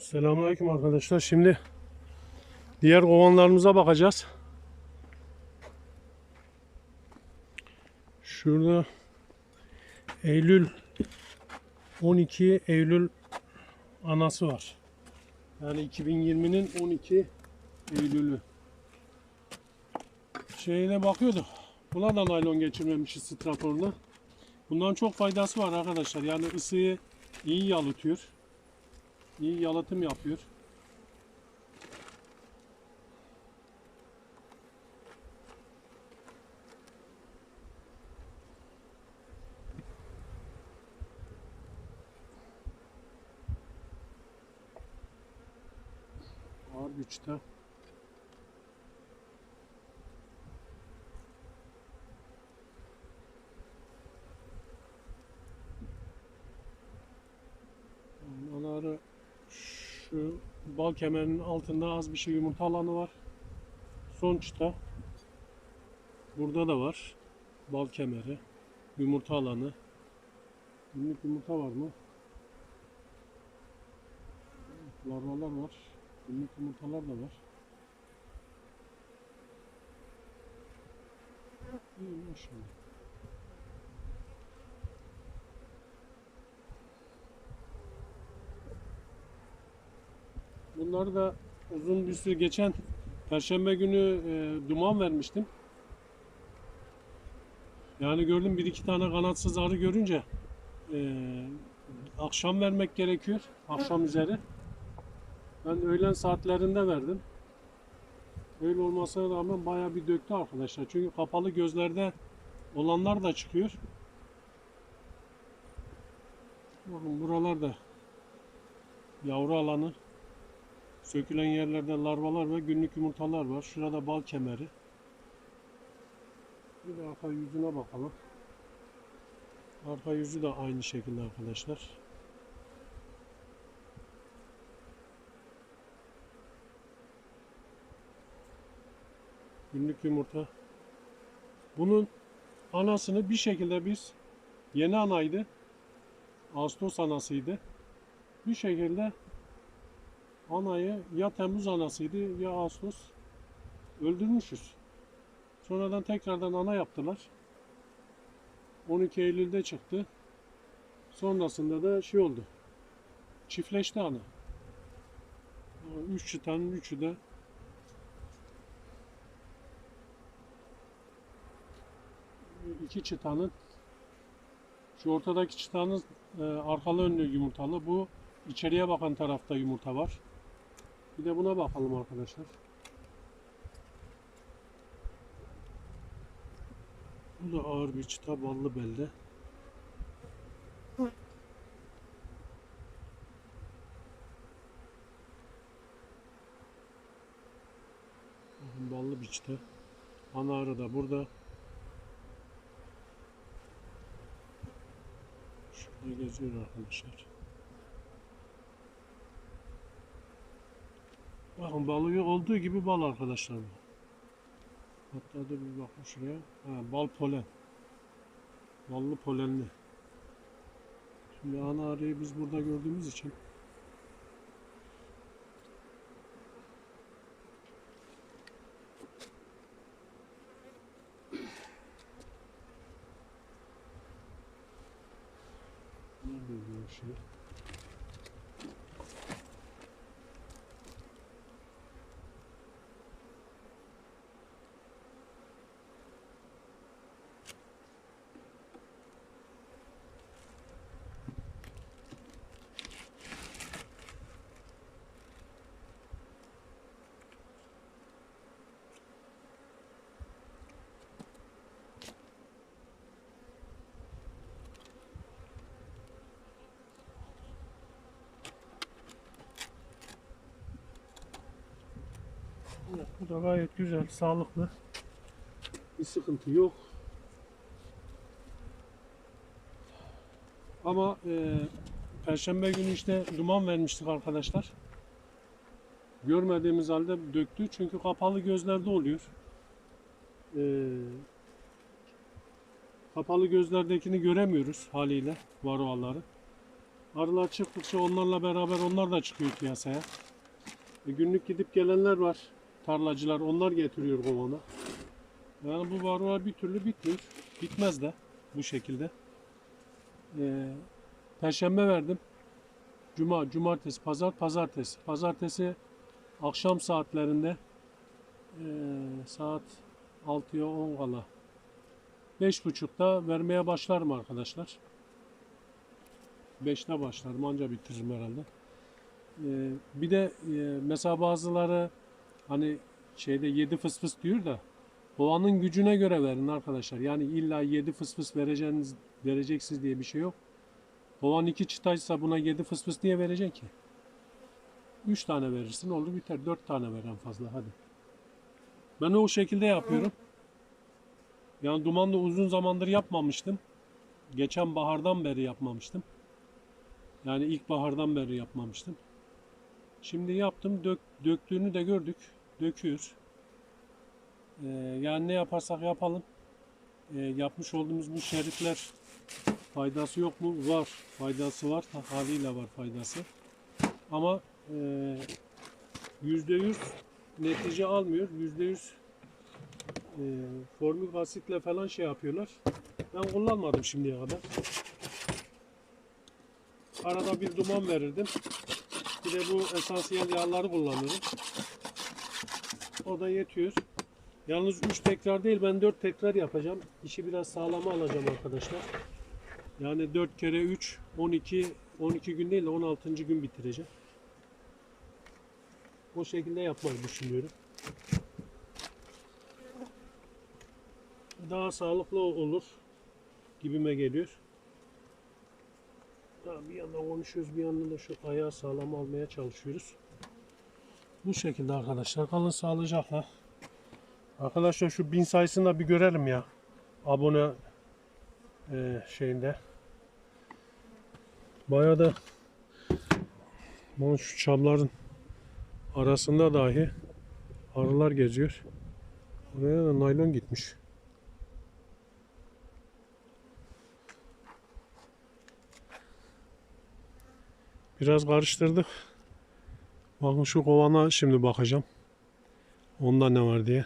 Selamünaleyküm arkadaşlar. Şimdi diğer kovanlarımıza bakacağız. Şurada Eylül 12 Eylül anası var. Yani 2020'nin 12 Eylül'ü. Şeyine bakıyorduk. Buna da naylon geçirmemişiz straforuna. Bundan çok faydası var arkadaşlar. Yani ısıyı iyi yalıtıyor. İyi yalıtım yapıyor. Ağır güçte. Şu bal kemerinin altında az bir şey yumurta alanı var. Son çıta. Burada da var. Bal kemeri. Yumurta alanı. Günlük yumurta var mı? Larvalar var. Günlük yumurtalar da var. İyi maşallah. Bunları da uzun bir süre geçen Perşembe günü e, duman vermiştim. Yani gördüm bir iki tane kanatsız arı görünce e, akşam vermek gerekiyor. Akşam üzeri. Ben öğlen saatlerinde verdim. Öyle olmasına rağmen bayağı bir döktü arkadaşlar. Çünkü kapalı gözlerde olanlar da çıkıyor. Bakın buralarda yavru alanı. Sökülen yerlerde larvalar ve günlük yumurtalar var. Şurada bal kemeri. Bir de arka yüzüne bakalım. Arka yüzü de aynı şekilde arkadaşlar. Günlük yumurta. Bunun anasını bir şekilde biz yeni anaydı. Ağustos anasıydı. Bir şekilde anayı ya Temmuz anasıydı ya Ağustos öldürmüşüz. Sonradan tekrardan ana yaptılar. 12 Eylül'de çıktı. Sonrasında da şey oldu. Çiftleşti ana. 3 çıtanın üçü de iki çıtanın şu ortadaki çıtanın e, arkalı önlü yumurtalı. Bu içeriye bakan tarafta yumurta var. Bir de buna bakalım arkadaşlar. Bu da ağır bir çıta ballı belde. Ballı bir çıta. Ana arı da burada. Şurada geziyor arkadaşlar. Bakın balığı olduğu gibi bal arkadaşlar. Hatta da bir bakın şuraya. Ha, bal polen. Ballı polenli. Şimdi ana arıyı biz burada gördüğümüz için Nerede bu şey? Evet, bu da gayet güzel, sağlıklı. Bir sıkıntı yok. Ama e, Perşembe günü işte duman vermiştik arkadaşlar. Görmediğimiz halde döktü çünkü kapalı gözlerde oluyor. E, kapalı gözlerdekini göremiyoruz haliyle varoaları. Arılar çıktıkça onlarla beraber onlar da çıkıyor piyasaya. E, günlük gidip gelenler var. Tarlacılar onlar getiriyor kovana. Yani bu varroa bir türlü bitmiyor. Bitmez de bu şekilde. E, Perşembe verdim. Cuma, cumartesi, pazar, pazartesi. Pazartesi akşam saatlerinde e, saat 6'ya 10 kala 5.30'da vermeye başlarım arkadaşlar. 5'te başlarım anca bitiririm herhalde. Ee, bir de e, mesela bazıları hani şeyde 7 fıs fıs diyor da kovanın gücüne göre verin arkadaşlar. Yani illa 7 fıs fıs vereceğiniz, vereceksiniz diye bir şey yok. Kovan 2 çıtaysa buna 7 fıs fıs niye vereceksin ki? 3 tane verirsin oldu biter. 4 tane ver en fazla hadi. Ben o şekilde yapıyorum. Yani dumanlı uzun zamandır yapmamıştım. Geçen bahardan beri yapmamıştım. Yani ilk bahardan beri yapmamıştım. Şimdi yaptım. Dök, döktüğünü de gördük. Döküyor. Ee, yani ne yaparsak yapalım. Ee, yapmış olduğumuz bu şeritler faydası yok mu? Var. Faydası var. Haliyle var faydası. Ama e, yüzde yüz netice almıyor. Yüzde yüz e, formik asitle falan şey yapıyorlar. Ben kullanmadım şimdiye kadar. Arada bir duman verirdim. Bir de bu esansiyel yağları kullanıyorum. O da yetiyor. Yalnız 3 tekrar değil ben 4 tekrar yapacağım. İşi biraz sağlama alacağım arkadaşlar. Yani 4 kere 3 12 12 gün değil de 16. gün bitireceğim. O şekilde yapmayı düşünüyorum. Daha sağlıklı olur gibime geliyor. Daha bir yandan konuşuyoruz bir yandan da şu ayağı sağlam almaya çalışıyoruz. Bu şekilde arkadaşlar. Kalın sağlıcakla. Arkadaşlar şu bin sayısını da bir görelim ya. Abone e, şeyinde. Bayağı da şu çamların arasında dahi arılar geziyor. Oraya da naylon gitmiş. Biraz karıştırdık. Bakın şu kovana şimdi bakacağım. Onda ne var diye.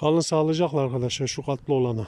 Kalın sağlıcakla arkadaşlar şu katlı olana.